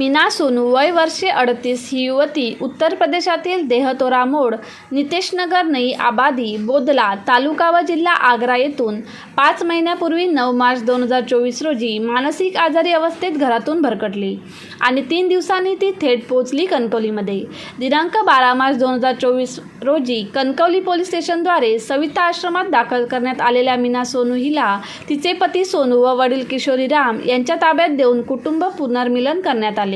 मीना सोनू वय वर्षे अडतीस ही युवती उत्तर प्रदेशातील देहतोरा मोड नितेशनगर नई आबादी बोदला तालुका व जिल्हा आग्रा येथून पाच महिन्यापूर्वी नऊ मार्च दोन हजार चोवीस रोजी मानसिक आजारी अवस्थेत घरातून भरकटली आणि तीन दिवसांनी ती थेट पोचली कणकवलीमध्ये. दिनांक बारा मार्च दोन हजार चोवीस रोजी कणकवली पोलीस स्टेशनद्वारे सविता आश्रमात दाखल करण्यात आलेल्या मीना सोनू हिला तिचे पती सोनू व वडील किशोरी राम यांच्या ताब्यात देऊन कुटुंब पुनर्मिलन करण्यात आले.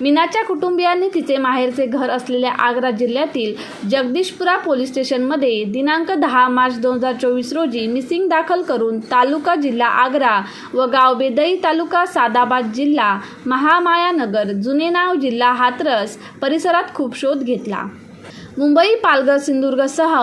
मीनाच्या कुटुंबियांनी तिचे माहेरचे घर असलेल्या आग्रा जिल्ह्यातील जगदीशपुरा पोलीस स्टेशनमध्ये दिनांक दहा मार्च दोन हजार चोवीस रोजी मिसिंग दाखल करून तालुका जिल्हा आग्रा व गाव बेदई तालुका सादाबाद जिल्हा महामायानगर जुने नाव जिल्हा हातरस परिसरात खूप शोध घेतला. मुंबई पालघर सिंधुदुर्गसह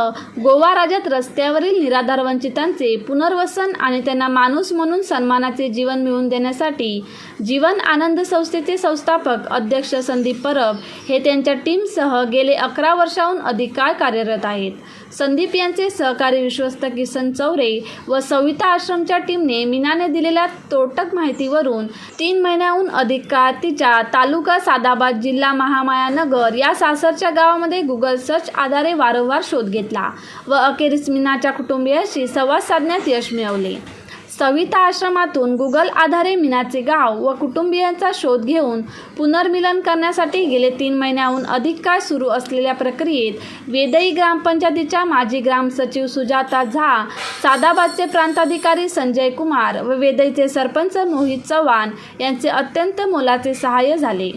गोवा राज्यात रस्त्यावरील निराधार वंचितांचे पुनर्वसन आणि त्यांना माणूस म्हणून सन्मानाचे जीवन मिळवून देण्यासाठी जीवन आनंद संस्थेचे संस्थापक अध्यक्ष संदीप परब हे त्यांच्या टीमसह गेले अकरा वर्षाहून अधिक काळ कार्यरत आहेत. संदीप यांचे सहकारी विश्वस्त किसन चौरे व सविता आश्रमच्या टीमने मीनाने दिलेल्या तोटक माहितीवरून तीन महिन्याहून अधिक काळ तिच्या तालुका सादाबाद जिल्हा महामायानगर या सासरच्या गावामध्ये गुगल सर्च आधारे वारंवार शोध घेतला व अखेरीस मीनाच्या कुटुंबियाशी संवाद साधण्यात यश मिळवले. सविता आश्रमातून गुगल आधारे मीनाचे गाव व कुटुंबियांचा शोध घेऊन पुनर्मिलन करण्यासाठी गेले तीन महिन्याहून अधिक काळ सुरू असलेल्या प्रक्रियेत वेदई ग्रामपंचायतीच्या माजी ग्रामसचिव सुजाता झा सादाबादचे प्रांताधिकारी संजय कुमार व वेदईचे सरपंच मोहित चव्हाण यांचे अत्यंत मोलाचे सहाय्य झाले.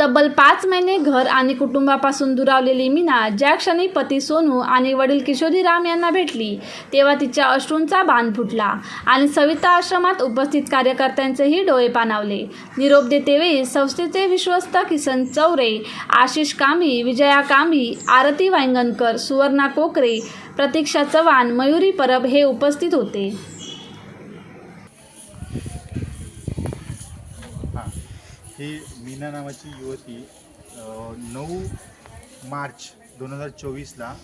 तब्बल पाच महिने घर आणि कुटुंबापासून दुरावलेली मीना ज्या क्षणी पती सोनू आणि वडील किशोरी राम यांना भेटली तेव्हा तिच्या अश्रूंचा बांध फुटला आणि सविता आश्रमात उपस्थित कार्यकर्त्यांचेही डोळे पाणावले. निरोप देतेवेळी संस्थेचे विश्वस्त किसन चौरे आशिष कांबी विजया कांबी आरती वांगणकर सुवर्णा कोकरे प्रतीक्षा चव्हाण मयुरी परब हे उपस्थित होते. ही मीना नावाची युवती नऊ मार्च दोन हजार चोवीसला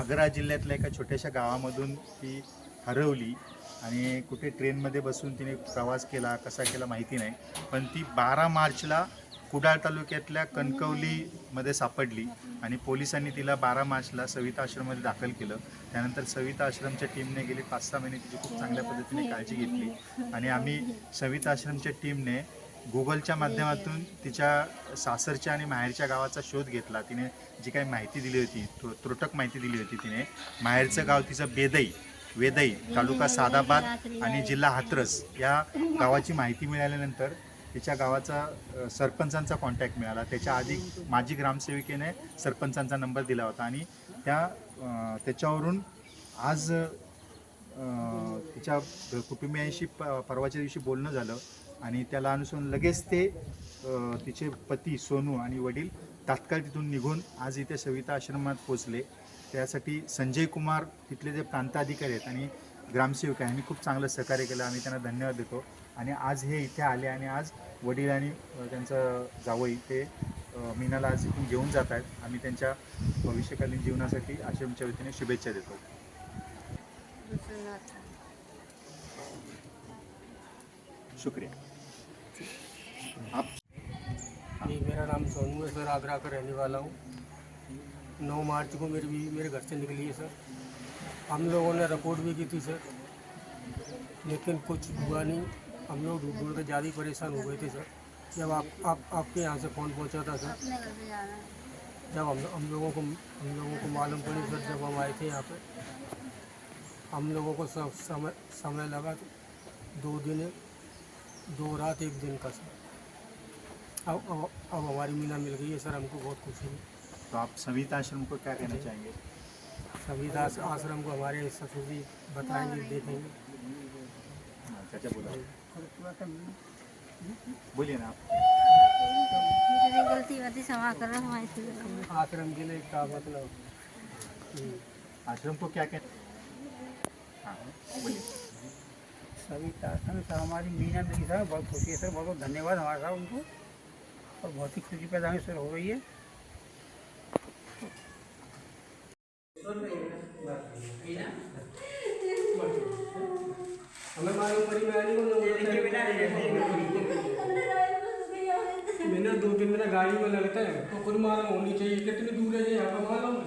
आग्रा जिल्ह्यातल्या एका छोट्याशा गावामधून ती हरवली आणि कुठे ट्रेनमध्ये बसून तिने प्रवास केला कसा केला माहिती नाही. पण ती बारा मार्चला कुडाळ तालुक्यातल्या कणकवलीमध्ये सापडली आणि पोलिसांनी तिला बारा मार्चला सविता आश्रममध्ये दाखल केलं. त्यानंतर सविता आश्रमच्या टीमने गेली पाच सहा महिने तिची खूप चांगल्या पद्धतीने काळजी घेतली. आणि आम्ही सविता आश्रमच्या टीमने गुगलच्या माध्यमातून तिच्या सासरच्या आणि माहेरच्या गावाचा शोध घेतला. तिने जी काही माहिती दिली होती त्रुटक माहिती दिली होती तिने. माहेरचं गाव तिचं बेदई वेदई तालुका सादाबाद आणि जिल्हा हात्रस या गावाची माहिती मिळाल्यानंतर तिच्या गावाचा सरपंचांचा कॉन्टॅक्ट मिळाला. त्याच्या आधी माजी ग्रामसेविकेने सरपंचांचा नंबर दिला होता आणि त्या त्याच्यावरून आज तिच्या कुटुंबियांशी प परवाच्या दिवशी बोलणं झालं. आणि त्याला अनुसरून लगेच ते तिचे पती सोनू आणि वडील तात्काळ तिथून निघून आज इथे सविता आश्रमात पोचले त्यासाठी संजय कुमार तिथले जे प्रांताधिकारी आहेत आणि ग्रामसेवक आहे यांनी खूप चांगलं सहकार्य केलं. आम्ही त्यांना धन्यवाद देतो. आणि आज हे इथे आले आणि आज वडील आणि त्यांचं जावई ते मीनाला आज इथून घेऊन जात आहेत. आम्ही त्यांच्या भविष्यकालीन जीवनासाठी आश्रमच्या वतीने शुभेच्छा देतो. शुक्रिया. जी, मेरा नाम सोनू है, सर। आगरा का रहने वाला हूँ। नौ मार्च को मेरी बीवी मेरे घर से निकली है, सर। हम लोगों ने रिपोर्ट भी की थी, सर। लेकिन कुछ हुआ नहीं। हम लोग ढूंढ ढूंढ के ज़्यादा परेशान हो गए थे, सर। जब आप आप, आपके यहाँ से फ़ोन पहुँचा था, सर। जब हम हम लोगों को, हम लोगों को मालूम पड़ी, सर, जब हम आए थे यहाँ पर हम लोगों को सब समय समय लगा। दो दिन दो रात एक दिन का सर। अब अब अब हमारी मीना मिल गई है सर हमको बहुत खुशी है तो आप सविता आश्रम को क्या कहना चाहेंगे? संविदा आश्रम को हमारे ससुर जी बताएँगे देखेंगे। हाँ, बोला। बोलिए ना आप। गलती क्षमा करो आश्रम के लिए क्या मतलब? आश्रम को क्या कहते हाँ बोलिए। सविता आश्रम सर हमारी मीना मिली सर बहुत खुशी है सर बहुत बहुत धन्यवाद हमारे साहब उनको। और बहुत ही खुशी पैदा हमें सर हो रही है। हमें मालूम पड़ी मैं नहीं बोलूँगा। गाड़ी में लगता है तो खुद मालूम होनी चाहिए। कितनी दूर है ये यहाँ पे मालूम है?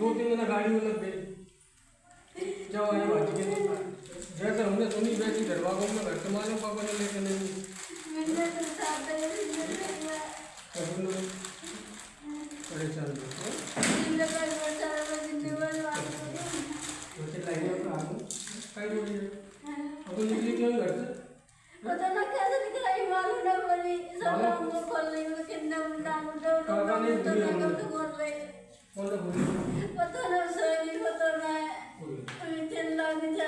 दो तीन महीना गाड़ी में लग गई। सुनी वैसी घर वालों में घर मालूम पापा ने लेके नहीं? तो लोग परेशान थे हाँ? सोचे लाइने पर आ गए कहीं बोली अब तो निकली क्यों घर से पता ना कैसे निकलाई मालूम ना पड़ी सब हमको खोल रही हूँ कितना तो ना हमने। कब खोल बोली पता ना सही पता ना तुम्हें चिल्ला के जा